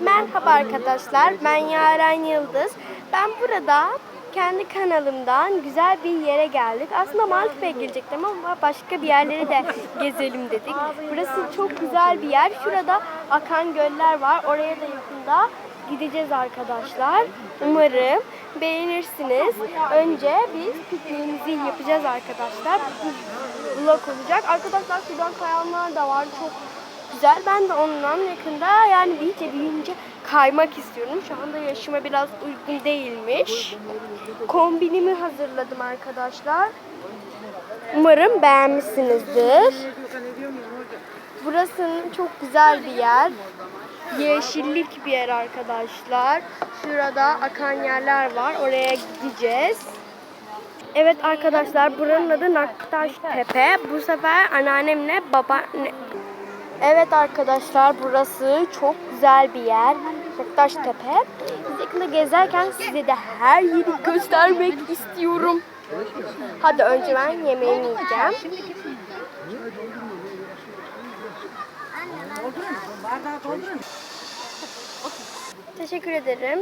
Merhaba arkadaşlar, ben Yaren Yıldız. Ben burada kendi kanalımdan güzel bir yere geldik. Aslında Maltepe'ye gelecektim ama başka bir yerleri de gezelim dedik. Burası çok güzel bir yer. Şurada akan göller var. Oraya da yakında gideceğiz arkadaşlar. Umarım beğenirsiniz. Önce biz pikniğimizi yapacağız arkadaşlar. Vlog olacak. Arkadaşlar şuradan kayanlar da var. Çok güzel. Ben de ondan yakında yani iyice büyüyünce kaymak istiyorum. Şu anda yaşıma biraz uygun değilmiş. Kombinimi hazırladım arkadaşlar. Umarım beğenmişsinizdir. Burası çok güzel bir yer. Yeşillik bir yer arkadaşlar. Şurada akan yerler var. Oraya gideceğiz. Evet arkadaşlar buranın adı Naktaş Tepe. Bu sefer anneannemle baba Evet arkadaşlar burası çok güzel bir yer. Naktaş Tepe. Biz yakında gezerken size de her yeri göstermek istiyorum. Hadi önce ben yemeğimi yiyeceğim. Teşekkür ederim.